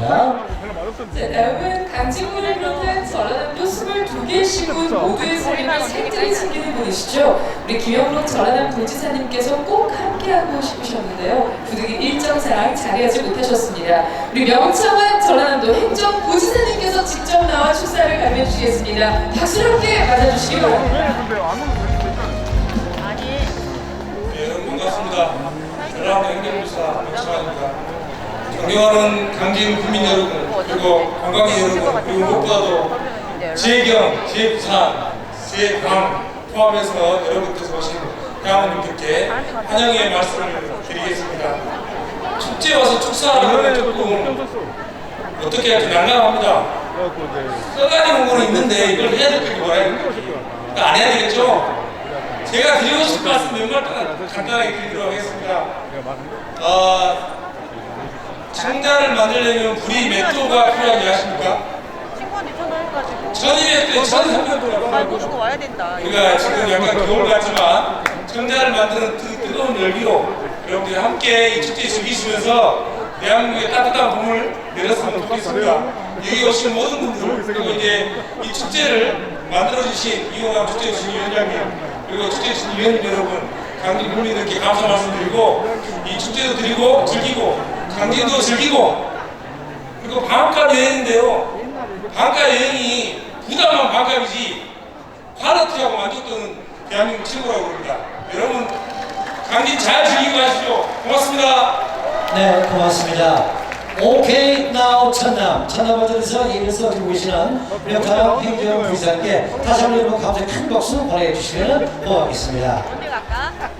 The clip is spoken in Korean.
바랍니다. 네, 다음은 강진군을 비롯한 전라남 도 22개 시군 모두의 삶을 생생히 챙기는 분이시죠. 우리 김영록 전라남 도지사님께서 꼭 함께하고 싶으셨는데요. 부득이 일정상 자리하지 못하셨습니다. 우리 명창환 전라남도 행정부지사님께서 직접 나와 축사를 감해주시겠습니다. 박수로 함께 맞아주시기 바랍니다. 네, 여러분 반갑습니다. 전라도 행정부사 박찬환입니다. 존경하는 강진 국민 여러분, 그리고 관광객 여러분, 그리고 무엇보다도 지혜경, 지혜부산, 지혜광 포함해서 여러분께서 오신 회원님들께 환영의 말씀을 드리겠습니다. 축제 와서 축사하는 조금 어떻게 할지 난감합니다. 써가지 부분은 있는데 이걸 해야 될 게 뭐예요? 그러니까 안 해야 되겠죠? 제가 드리고 싶은 말씀 몇 말만 간단하게 드리도록 하겠습니다. 어, 창자를 만들려면 불이 몇 도가 필요한지 아십니까? 친구한테 전화해가지고 1200도, 1300도가 말 모시고 와야 된다. 우리가 지금 약간 겨울 같지만 청자를 만드는 뜨, 뜨거운 열기로 여러분들이 함께 이 축제 즐기시면서 대한민국의 따뜻한 봄을 내렸으면 좋겠습니다. 여기 오신 모든 분들 그리고 이제 이 축제를 만들어주신 이호남 축제주신 위원장님 그리고 축제주신 위원님 여러분 강진 국민들께 감사 말씀드리고 이 축제도 드리고 즐기고 강진도 즐기고 그리고 방학간 여행인데요. 방학간 여행이 부담한 방학이지 파르티하고 만족도는 대한민국 최고라고 그럽니다. 여러분 강진 잘 즐기고 가십시오. 고맙습니다. 네, 고맙습니다. 오케이 now 천남 천남 버전에서 예를 써주고 계시는 명탐 행정부의사님께 다시 한번 여러분 감사의 큰 박수 보내주시면 고맙겠습니다.